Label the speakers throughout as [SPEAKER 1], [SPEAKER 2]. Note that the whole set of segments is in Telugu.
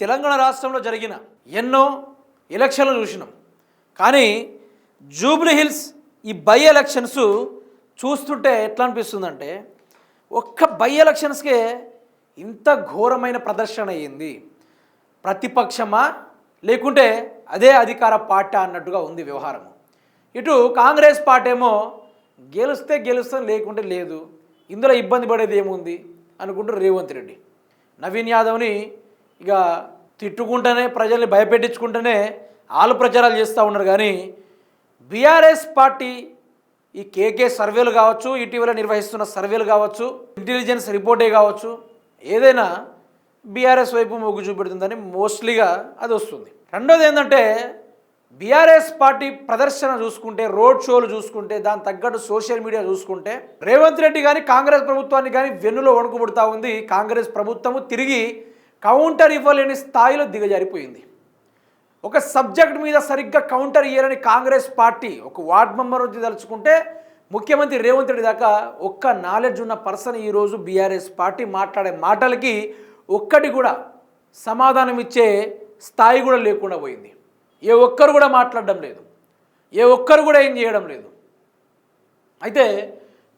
[SPEAKER 1] తెలంగాణ రాష్ట్రంలో జరిగిన ఎన్నో ఎలక్షన్లు చూసినాం. కానీ జూబ్లీ హిల్స్ ఈ బై ఎలక్షన్స్ చూస్తుంటే ఎట్లా అనిపిస్తుందంటే ఒక్క బై ఎలక్షన్స్కే ఇంత ఘోరమైన ప్రదర్శన అయ్యింది. ప్రతిపక్షమా? లేకుంటే అదే అధికార పార్టీ అన్నట్టుగా ఉంది వ్యవహారం ఇటు కాంగ్రెస్ పార్టీ ఏమో గెలిస్తే గెలుస్తాం లేకుంటే లేదు. ఇందులో ఇబ్బంది పడేది ఏముంది? అనుకుంటూ రేవంత్ రెడ్డి. నవీన్ యాదవ్ని ఇక తిట్టుకుంటూనే ప్రజల్ని భయపెట్టించుకుంటూనే ఆలు ప్రచారాలు చేస్తూ ఉన్నారు. కానీ బీఆర్ఎస్ పార్టీ ఈ కేకే సర్వేలు కావచ్చు ఇటీవల నిర్వహిస్తున్న సర్వేలు కావచ్చు ఇంటెలిజెన్స్ రిపోర్టే కావచ్చు ఏదైనా బీఆర్ఎస్ వైపు మొగ్గు చూపెడుతుందని మోస్ట్లీగా అది వస్తుంది. రెండోది ఏంటంటే బీఆర్ఎస్ పార్టీ ప్రదర్శన చూసుకుంటే రోడ్ షోలు చూసుకుంటే దాని తగ్గట్టు సోషల్ మీడియా చూసుకుంటే రేవంత్ రెడ్డి కానీ కాంగ్రెస్ ప్రభుత్వాన్ని కానీ వెన్నులో వణుకుబడుతూ ఉంది. కాంగ్రెస్ ప్రభుత్వము తిరిగి కౌంటర్ ఇవ్వలేని స్థాయిలో దిగజారిపోయింది. ఒక సబ్జెక్ట్ మీద సరిగ్గా కౌంటర్ ఇవ్వాలని కాంగ్రెస్ పార్టీ ఒక వార్డ్ మెంబర్ నుంచి తలుచుకుంటే ముఖ్యమంత్రి రేవంత్ రెడ్డి దాకా ఒక్క నాలెడ్జ్ ఉన్న పర్సన్ ఈరోజు బీఆర్ఎస్ పార్టీ మాట్లాడే మాటలకి ఒక్కటి కూడా సమాధానం ఇచ్చే స్థాయి కూడా లేకుండా పోయింది. ఏ ఒక్కరు కూడా మాట్లాడడం లేదు. ఏ ఒక్కరు కూడా ఏం చేయడం లేదు. అయితే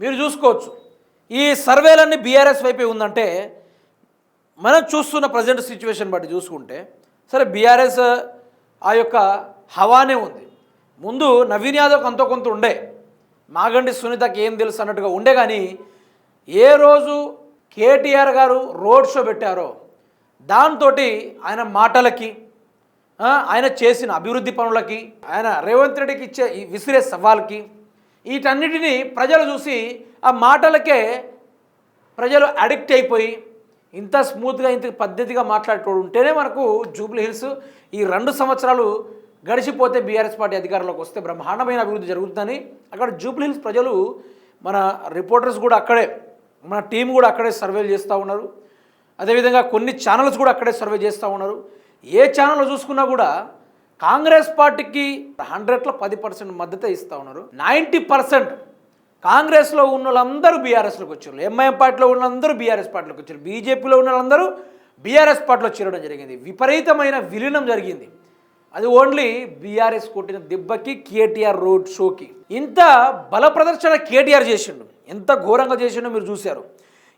[SPEAKER 1] మీరు చూసుకోవచ్చు. ఈ సర్వేలన్నీ బీఆర్ఎస్ వైపే ఉందంటే మనం చూస్తున్న ప్రజెంట్ సిచ్యువేషన్ బట్టి చూసుకుంటే సరే బీఆర్ఎస్ ఆ యొక్క హవానే ఉంది. ముందు నవీన్ యాదవ్ కొంత కొంత ఉండే. మాగండి సునీతకి ఏం తెలుసు అన్నట్టుగా ఉండే కానీ ఏ రోజు కేటీఆర్ గారు రోడ్ షో పెట్టారో దాంతో ఆయన మాటలకి ఆయన చేసిన అభివృద్ధి పనులకి ఆయన రేవంత్ రెడ్డికి ఇచ్చే ఈ విసిరే సవాల్కి వీటన్నిటిని ప్రజలు చూసి ఆ మాటలకే ప్రజలు అడిక్ట్ అయిపోయి ఇంత స్మూత్గా ఇంత పద్ధతిగా మాట్లాడేటోడు ఉంటేనే మనకు జూబ్లీ హిల్స్ ఈ రెండు సంవత్సరాలు గడిచిపోతే బీఆర్ఎస్ పార్టీ అధికారంలోకి వస్తే బ్రహ్మాండమైన అభివృద్ధి జరుగుతుందని. అక్కడ జూబ్లీ హిల్స్ ప్రజలు మన రిపోర్టర్స్ కూడా అక్కడే మన టీం కూడా అక్కడే సర్వేలు చేస్తూ ఉన్నారు. అదేవిధంగా కొన్ని ఛానల్స్ కూడా అక్కడే సర్వే చేస్తూ ఉన్నారు. ఏ ఛానల్ చూసుకున్నా కూడా కాంగ్రెస్ పార్టీకి హండ్రెడ్లో పది పర్సెంట్ మద్దతు ఇస్తూ ఉన్నారు. నైంటీ పర్సెంట్ కాంగ్రెస్లో ఉన్న వాళ్ళందరూ బీఆర్ఎస్లోకి వచ్చారు ఎంఐఎం పార్టీలో ఉన్న వాళ్ళందరూ బీఆర్ఎస్ పార్టీలోకి వచ్చారు బీజేపీలో ఉన్న వాళ్ళందరూ బీఆర్ఎస్ పార్టీలో చేరడం జరిగింది. విపరీతమైన విలీనం జరిగింది. అది ఓన్లీ బీఆర్ఎస్ కొట్టిన దెబ్బకి కేటీఆర్ రోడ్ షోకి. ఇంత బల ప్రదర్శన కేటీఆర్ చేసిండు. ఎంత ఘోరంగా చేసిండో మీరు చూశారు.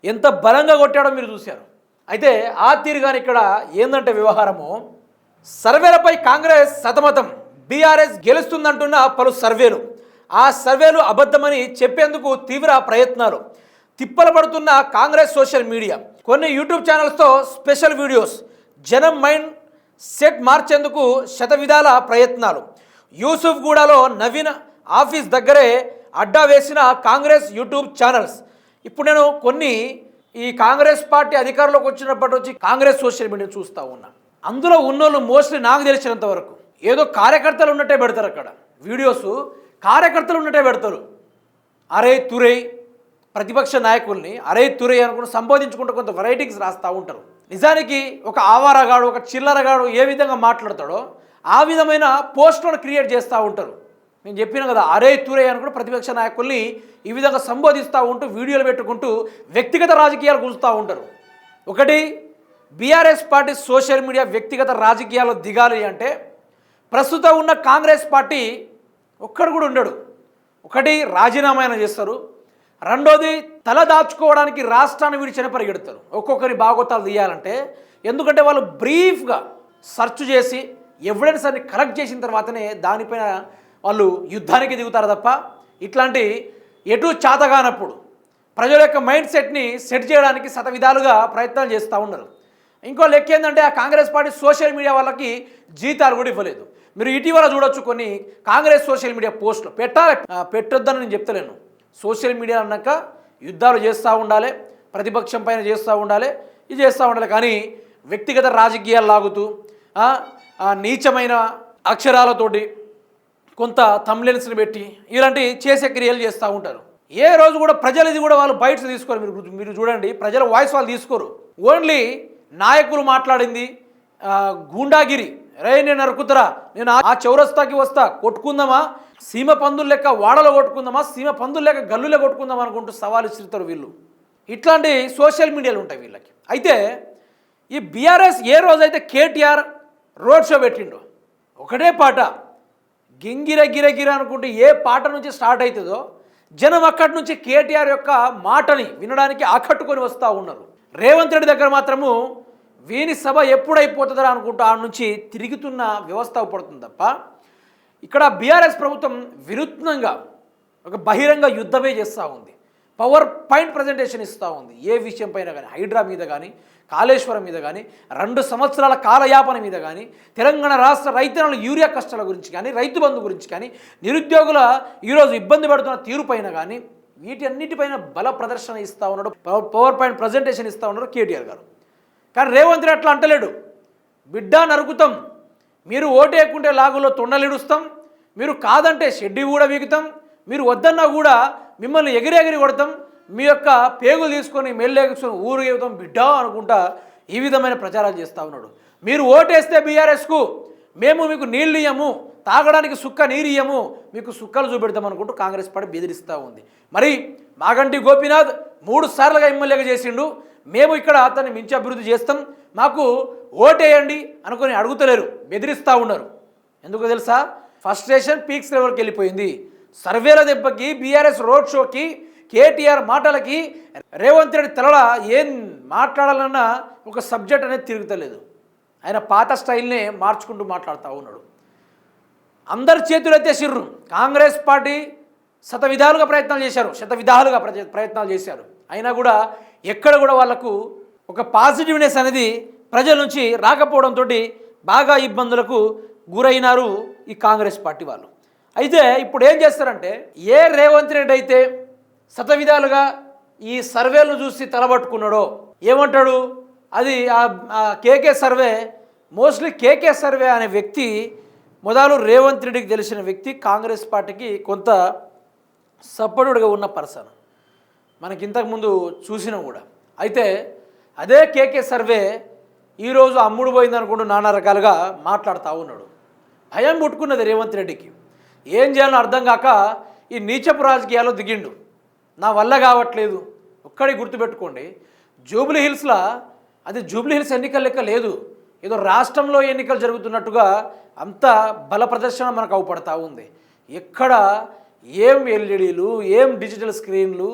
[SPEAKER 1] ఎంత బలంగా కొట్టాడో మీరు చూశారు. అయితే ఆ తీరుగాని ఇక్కడ ఏందంటే వ్యవహారము? సర్వేలపై కాంగ్రెస్ సతమతం. బీఆర్ఎస్ గెలుస్తుందంటున్న పలు సర్వేలు. ఆ సర్వేలు అబద్ధమని చెప్పేందుకు తీవ్ర ప్రయత్నాలు. తిప్పలు పడుతున్న కాంగ్రెస్ సోషల్ మీడియా. కొన్ని యూట్యూబ్ ఛానల్స్తో స్పెషల్ వీడియోస్. జనం మైండ్ సెట్ మార్చేందుకు శతవిధాల ప్రయత్నాలు. యూసుఫ్ గూడలో నవీన్ ఆఫీస్ దగ్గరే అడ్డా వేసిన కాంగ్రెస్ యూట్యూబ్ ఛానల్స్. ఇప్పుడు నేను కొన్ని ఈ కాంగ్రెస్ పార్టీ అధికారంలోకి వచ్చినప్పటి నుంచి కాంగ్రెస్ సోషల్ మీడియా చూస్తూ ఉన్నా. అందులో ఉన్నోళ్ళు మోస్ట్లీ నాకు తెలిసినంత వరకు. ఏదో కార్యకర్తలు ఉన్నట్టే పెడతారు అక్కడ. వీడియోస్ కార్యకర్తలు ఉన్నట్టే పెడతారు. అరే తురే ప్రతిపక్ష నాయకుల్ని అరే తురే అనుకుని సంబోధించుకుంటూ కొంత వెరైటీస్ రాస్తూ ఉంటారు. నిజానికి ఒక ఆవారగాడు ఒక చిల్లరగాడు ఏ విధంగా మాట్లాడతాడో ఆ విధమైన పోస్టులను క్రియేట్ చేస్తూ ఉంటారు. నేను చెప్పిన కదా అరే తురే అనుకుని ప్రతిపక్ష నాయకుల్ని ఈ విధంగా సంబోధిస్తూ ఉంటూ వీడియోలు పెట్టుకుంటూ వ్యక్తిగత రాజకీయాలు కూలుస్తూ ఉంటారు. ఒకటి బీఆర్ఎస్ పార్టీ సోషల్ మీడియా వ్యక్తిగత రాజకీయాల్లో దిగాలి అంటే ప్రస్తుతం ఉన్న కాంగ్రెస్ పార్టీ ఒక్కడు కూడా ఉండడు. ఒకటి రాజీనామా చేస్తారు. రెండోది తల దాచుకోవడానికి రాష్ట్రాన్ని విడిచిన పరిగెడతారు. ఒక్కొక్కరి బాగోతాలు తీయాలంటే. ఎందుకంటే వాళ్ళు బ్రీఫ్గా సెర్చ్ చేసి ఎవిడెన్స్ అన్ని కలెక్ట్ చేసిన తర్వాతనే దానిపైన వాళ్ళు యుద్ధానికి దిగుతారు తప్ప ఇట్లాంటి ఎటు చాతగానప్పుడు ప్రజల యొక్క మైండ్ సెట్ని సెట్ చేయడానికి శతవిధాలుగా ప్రయత్నాలు చేస్తూ ఉన్నారు. ఇంకో లెక్క ఏంటంటే ఆ కాంగ్రెస్ పార్టీ సోషల్ మీడియా వాళ్ళకి జీతాలు కూడా ఇవ్వలేదు. మీరు ఇటీవల చూడొచ్చు కొన్ని కాంగ్రెస్ సోషల్ మీడియా పోస్టులు. పెట్టాలి పెట్టొద్దని నేను చెప్తలేను. సోషల్ మీడియా అన్నాక యుద్ధాలు చేస్తూ ఉండాలి ప్రతిపక్షం పైన చేస్తూ ఉండాలి ఇది చేస్తూ ఉండాలి. కానీ వ్యక్తిగత రాజకీయాలు లాగుతూ నీచమైన అక్షరాలతోటి కొంత తమ్లెన్స్ని పెట్టి ఇలాంటి చేసే క్రియలు చేస్తూ ఉంటారు. ఏ రోజు కూడా ప్రజలు ఇది కూడా వాళ్ళు బయట తీసుకోరు మీరు మీరు చూడండి ప్రజల వాయిస్ వాళ్ళు తీసుకోరు. ఓన్లీ నాయకులు మాట్లాడింది గూండాగిరి. రే నేను నరుకుతురా నేను ఆ- చౌరస్తాకి వస్తా కొట్టుకుందామా? సీమ పందులు లెక్క వాడలో కొట్టుకుందామా? సీమ పందులు లెక్క గల్లులే కొట్టుకుందాం అనుకుంటూ సవాలు ఇస్తారు వీళ్ళు. ఇట్లాంటి సోషల్ మీడియాలు ఉంటాయి వీళ్ళకి. అయితే ఈ బీఆర్ఎస్ ఏ రోజైతే కేటీఆర్ రోడ్ షో పెట్టిండో ఒకటే పాట గింగిర గిరగిర అనుకుంటే ఏ పాట నుంచి స్టార్ట్ అవుతుందో జనం అక్కడి నుంచి కేటీఆర్ యొక్క మాటని వినడానికి ఆకట్టుకొని వస్తూ ఉన్నారు. రేవంత్ రెడ్డి దగ్గర మాత్రము వీని సభ ఎప్పుడైపోతుందో అనుకుంటూ ఆ నుంచి తిరుగుతున్న వ్యవస్థ పడుతుంది తప్ప ఇక్కడ బీఆర్ఎస్ ప్రభుత్వం వినూత్నంగా ఒక బహిరంగ యుద్ధమే చేస్తూ ఉంది. పవర్ పాయింట్ ప్రజెంటేషన్ ఇస్తూ ఉంది. ఏ విషయం పైన కానీ హైడ్రా మీద కానీ కాళేశ్వరం మీద కానీ రెండు సంవత్సరాల కాలయాపన మీద కానీ తెలంగాణ రాష్ట్ర రైతుల యూరియా కష్టాల గురించి కానీ రైతు బంధు గురించి కానీ నిరుద్యోగుల ఈరోజు ఇబ్బంది పడుతున్న తీరు పైన కానీ వీటి అన్నిటిపైన బల ప్రదర్శన ఇస్తూ ఉన్నాడు. పవర్ పవర్ పాయింట్ ప్రజెంటేషన్ ఇస్తూ ఉన్నాడు కేటీఆర్ గారు. కానీ రేవంత్ రెడ్డి అట్లా అంటలేడు. బిడ్డ నరుకుతాం. మీరు ఓటేయకుంటే లాగులో తొండలిడుస్తాం. మీరు కాదంటే షెడ్డి కూడా వీగుతాం. మీరు వద్దన్నా కూడా మిమ్మల్ని ఎగిరెగిరి కొడతాం. మీ యొక్క పేగులు తీసుకొని మెల్లేసుకొని ఊరు ఎగుతాం బిడ్డ అనుకుంటా ఈ విధమైన ప్రచారాలు చేస్తూ ఉన్నాడు. మీరు ఓటేస్తే బీఆర్ఎస్కు మేము మీకు నీళ్ళు ఇయ్యము. తాగడానికి సుక్క నీరియము మీకు సుక్కలు చూపెడతామనుకుంటూ కాంగ్రెస్ పార్టీ బెదిరిస్తూ ఉంది. మరి మాగంటి గోపీనాథ్ మూడు సార్లుగా ఎమ్మెల్యేగా చేసిండు. మేము ఇక్కడ అతన్ని మించి అభివృద్ధి చేస్తాం. మాకు ఓటేయండి అనుకొని అడుగుతలేరు బెదిరిస్తూ ఉన్నారు. ఎందుకు తెలుసా? ఫస్ట్రేషన్ పీక్స్ లెవెల్కి వెళ్ళిపోయింది. సర్వేల దెబ్బకి బీఆర్ఎస్ రోడ్ షోకి కేటీఆర్ మాటలకి రేవంత్ రెడ్డి తలల ఏం మాట్లాడాలన్నా ఒక సబ్జెక్ట్ అనేది తిరుగుతలేదు. ఆయన పాత స్టైల్నే మార్చుకుంటూ మాట్లాడుతూ ఉన్నాడు. అందరి చేతులు ఎత్తేసిర్రు కాంగ్రెస్ పార్టీ శత విధాలుగా ప్రయత్నాలు చేశారు. శత విధాలుగా ప్రయత్నాలు చేశారు. అయినా కూడా ఎక్కడ కూడా వాళ్ళకు ఒక పాజిటివ్నెస్ అనేది ప్రజల నుంచి రాకపోవడంతో బాగా ఇబ్బందులకు గురైనారు ఈ కాంగ్రెస్ పార్టీ వాళ్ళు. అయితే ఇప్పుడు ఏం చేస్తారంటే ఏ రేవంత్ రెడ్డి అయితే శత విధాలుగా ఈ సర్వేలను చూసి తలబట్టుకున్నాడో ఏమంటాడు? అది ఆ KK survey mostly KK survey అనే వ్యక్తి మొదలు రేవంత్ రెడ్డికి తెలిసిన వ్యక్తి కాంగ్రెస్ పార్టీకి కొంత సపోర్టుడ్గా ఉన్న పర్సన్. మనకి ఇంతకుముందు చూసినాం కూడా. అయితే అదే కేకే సర్వే ఈరోజు అమ్ముడు పోయింది అనుకుంటూ నానా రకాలుగా మాట్లాడుతూ ఉన్నాడు. భయం పుట్టుకున్నది రేవంత్ రెడ్డికి. ఏం చేయాలో అర్థం కాక ఈ నీచపు రాజకీయాల్లో దిగిండు. నా వల్ల కావట్లేదు. ఒక్కడి గుర్తుపెట్టుకోండి. జూబ్లీ హిల్స్లో అది జూబ్లీ హిల్స్ ఎన్నికల లెక్క లేదు. ఏదో రాష్ట్రంలో ఎన్నికలు జరుగుతున్నట్టుగా అంత బల ప్రదర్శన మనకు అవపడతా ఉంది. ఎక్కడ ఏం ఎల్ఈడీలు ఏం డిజిటల్ స్క్రీన్లు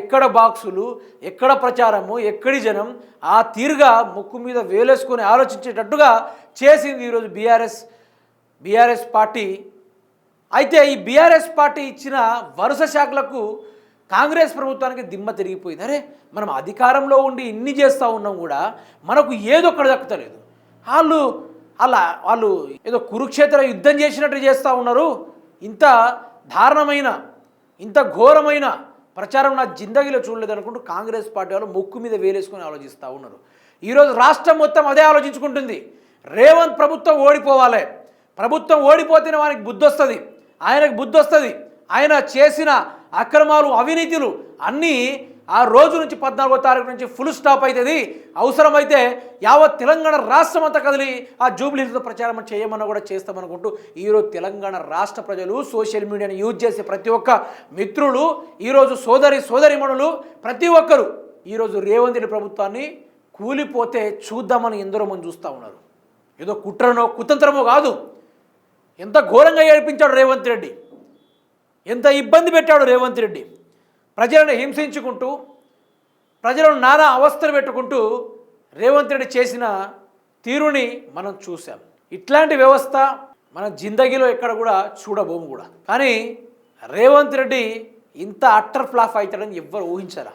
[SPEAKER 1] ఎక్కడ బాక్సులు ఎక్కడ ప్రచారము ఎక్కడి జనం ఆ తీరుగా ముక్కు మీద వేలేసుకొని ఆలోచించేటట్టుగా చేసింది ఈరోజు బీఆర్ఎస్ బీఆర్ఎస్ పార్టీ. అయితే ఈ బీఆర్ఎస్ పార్టీ ఇచ్చిన వరుస శాఖలకు కాంగ్రెస్ ప్రభుత్వానికి దిమ్మ తిరిగిపోయింది. అరే మనం అధికారంలో ఉండి ఇన్ని చేస్తూ ఉన్నాం కూడా మనకు ఏదో ఒక్కడ దక్కుతలేదు వాళ్ళు అలా వాళ్ళు ఏదో కురుక్షేత్ర యుద్ధం చేసినట్టు చేస్తూ ఉన్నారు. ఇంత దారుణమైన ఇంత ఘోరమైన ప్రచారం నా జిందగీలో చూడలేదు అనుకుంటూ కాంగ్రెస్ పార్టీ వాళ్ళు ముక్కు మీద వేలేసుకొని ఆలోచిస్తూ ఉన్నారు. ఈరోజు రాష్ట్రం మొత్తం అదే ఆలోచించుకుంటుంది. రేవంత్ ప్రభుత్వం ఓడిపోవాలి. ప్రభుత్వం ఓడిపోతేనే వానికి బుద్ధి వస్తుంది. ఆయనకు బుద్ధి వస్తుంది. ఆయన చేసిన అక్రమాలు అవినీతులు అన్నీ ఆ రోజు నుంచి పద్నాలుగో తారీఖు నుంచి ఫుల్ స్టాప్ అవుతుంది అవసరమైతే యావత్ తెలంగాణ రాష్ట్రం అంతా కదిలి ఆ జూబ్లీతో ప్రచారం చేయమన్నా కూడా చేస్తామనుకుంటూ ఈరోజు తెలంగాణ రాష్ట్ర ప్రజలు సోషల్ మీడియాని యూజ్ చేసే ప్రతి ఒక్క మిత్రులు ఈరోజు సోదరి సోదరిమణులు ప్రతి ఒక్కరు ఈరోజు రేవంత్ రెడ్డి ప్రభుత్వాన్ని కూలిపోతే చూద్దామని ఎందరో మంది చూస్తూ ఉన్నారు. ఏదో కుట్రనో కుతంత్రమో కాదు. ఎంత ఘోరంగా ఏడిపించాడు రేవంత్ రెడ్డి. ఎంత ఇబ్బంది పెట్టాడు రేవంత్ రెడ్డి. ప్రజలను హింసించుకుంటూ ప్రజలను నానా అవస్థలు పెట్టుకుంటూ రేవంత్ రెడ్డి చేసిన తీరుని మనం చూసాం ఇట్లాంటి వ్యవస్థ మన జిందగీలో ఎక్కడ కూడా చూడబోము కూడా. కానీ రేవంత్ రెడ్డి ఇంత అట్టర్ ఫ్లాఫ్ అవుతాడని ఎవ్వరు ఊహించరా.